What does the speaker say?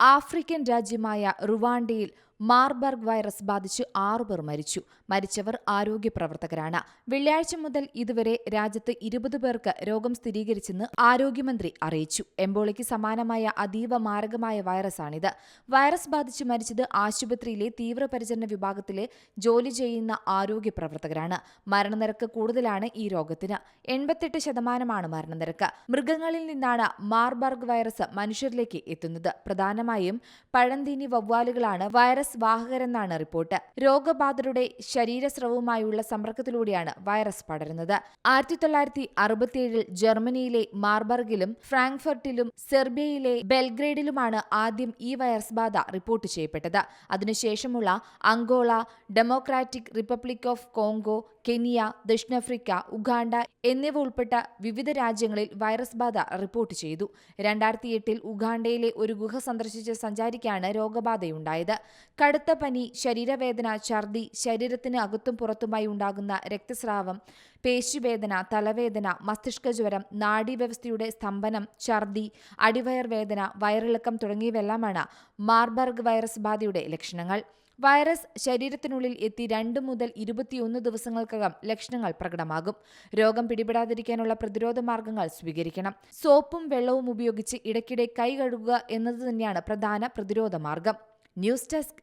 African രാജ്യമായ റുവാണ്ടയിൽ Marburg virus ബാധിച്ച് ആറുപേർ മരിച്ചു. മരിച്ചവർ ആരോഗ്യ പ്രവർത്തകരാണ്. വെള്ളിയാഴ്ച മുതൽ ഇതുവരെ രാജ്യത്ത് ഇരുപത് പേർക്ക് രോഗം സ്ഥിരീകരിച്ചെന്ന് ആരോഗ്യമന്ത്രി അറിയിച്ചു. എംബോളയ്ക്ക് സമാനമായ അതീവ മാരകമായ വൈറസാണിത്. വൈറസ് ബാധിച്ച് മരിച്ചത് ആശുപത്രിയിലെ തീവ്രപരിചരണ വിഭാഗത്തിലെ ജോലി ചെയ്യുന്ന ആരോഗ്യ പ്രവർത്തകരാണ്. മരണനിരക്ക് കൂടുതലാണ് ഈ രോഗത്തിന്. എൺപത്തെട്ട് ശതമാനമാണ് മരണനിരക്ക്. മൃഗങ്ങളിൽ നിന്നാണ് മാർബർഗ് വൈറസ് മനുഷ്യരിലേക്ക് എത്തുന്നത്. പ്രധാനമായും പഴന്തീനി വവ്വാലുകളാണ് വൈറസ് വാഹകരെന്നാണ് റിപ്പോർട്ട്. രോഗബാധിതരുടെ ശരീരസ്രവവുമായുള്ള സമ്പർക്കത്തിലൂടെയാണ് വൈറസ് പടരുന്നത്. ആയിരത്തി തൊള്ളായിരത്തി അറുപത്തിയേഴിൽ ജർമ്മനിയിലെ മാർബർഗിലും ഫ്രാങ്ക്ഫർട്ടിലും സെർബിയയിലെ ബെൽഗ്രേഡിലുമാണ് ആദ്യം ഈ വൈറസ് ബാധ റിപ്പോർട്ട് ചെയ്യപ്പെട്ടത്. അതിനുശേഷമുള്ള Angola Democratic Republic of Congo Kenya ദക്ഷിണാഫ്രിക്ക ഉഗാണ്ട എന്നിവ ഉൾപ്പെട്ട വിവിധ രാജ്യങ്ങളിൽ വൈറസ് ബാധ റിപ്പോർട്ട് ചെയ്തു. രണ്ടായിരത്തി എട്ടിൽ ഉഗാണ്ടയിലെ ഒരു ഗുഹ സന്ദർശിച്ച സഞ്ചാരിക്കാണ് രോഗബാധയുണ്ടായത്. കടുത്ത പനി ശരീരവേദന ഛർദി ശരീരത്തിന് അകത്തും പുറത്തുമായി ഉണ്ടാകുന്ന രക്തസ്രാവം പേശിവേദന തലവേദന മസ്തിഷ്കജ്വരം നാഡീവ്യവസ്ഥയുടെ സ്തംഭനം ഛർദി അടിവയർ വേദന വയറിളക്കം തുടങ്ങിയവയെല്ലാമാണ് മാർബർഗ് വൈറസ് ബാധയുടെ ലക്ഷണങ്ങൾ. വൈറസ് ശരീരത്തിനുള്ളിൽ എത്തി രണ്ട് മുതൽ ഇരുപത്തിയൊന്ന് ദിവസങ്ങൾക്കകം ലക്ഷണങ്ങൾ പ്രകടമാകും. രോഗം പിടിപെടാതിരിക്കാനുള്ള പ്രതിരോധ മാർഗങ്ങൾ സ്വീകരിക്കണം. സോപ്പും വെള്ളവും ഉപയോഗിച്ച് ഇടയ്ക്കിടെ കൈ കഴുകുക എന്നത് തന്നെയാണ് പ്രധാന പ്രതിരോധ മാർഗം. News desk